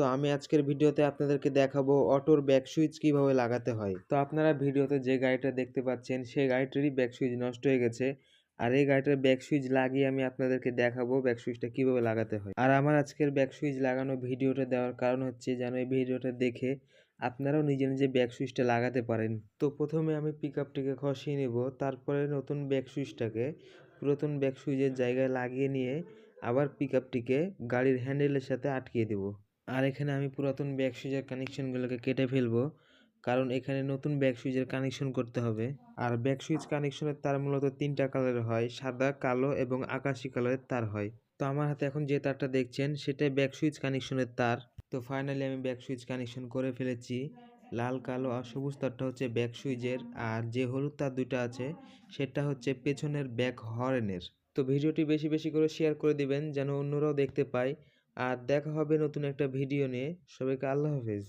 তো আমি আজকের ভিডিওতে আপনাদেরকে দেখাবো অটোর ব্যাক সুইচ কীভাবে লাগাতে হয়। তো আপনারা ভিডিওতে যে গাড়িটা দেখতে পাচ্ছেন, সেই গাড়িটারই ব্যাক সুইচ নষ্ট হয়ে গেছে। আর এই গাড়িটার ব্যাক সুইচ লাগিয়ে আমি আপনাদেরকে দেখাবো ব্যাক সুইচটা কীভাবে লাগাতে হয়। আর আমার আজকের ব্যাক সুইচ লাগানো ভিডিওটা দেওয়ার কারণ হচ্ছে যেন এই ভিডিওটা দেখে আপনারাও নিজে নিজে ব্যাক সুইচটা লাগাতে পারেন। তো প্রথমে আমি পিক আপটিকে খসিয়ে নেব, তারপরে নতুন ব্যাক সুইচটাকে পুরাতন ব্যাক সুইচের জায়গায় লাগিয়ে নিয়ে আবার পিক আপটিকে গাড়ির হ্যান্ডেলের সাথে আটকিয়ে দেব। আর এখানে আমি পুরাতন ব্যাক সুইচের কানেকশনগুলোকে কেটে ফেলব, কারণ এখানে নতুন ব্যাক সুইচের কানেকশন করতে হবে। আর ব্যাক সুইচ কানেকশনের তার মূলত তিনটা কালারের হয়, সাদা, কালো এবং আকাশি কালারের তার হয়। তো আমার হাতে এখন যে তারটা দেখছেন, সেটাই ব্যাক সুইচ কানেকশনের তার। তো ফাইনালি আমি ব্যাক সুইচ কানেকশন করে ফেলেছি। লাল, কালো আর সবুজ তারটা হচ্ছে ব্যাক সুইচের, আর যে হলুদ তার দুটো আছে, সেটা হচ্ছে পেছনের ব্যাক হর্নের তো ভিডিওটি বেশি বেশি করে শেয়ার করে দিবেন, যেন অন্যরাও দেখতে পায়। আর দেখা হবে নতুন একটা ভিডিও নিয়ে। সবাইকে আল্লাহ হাফেজ।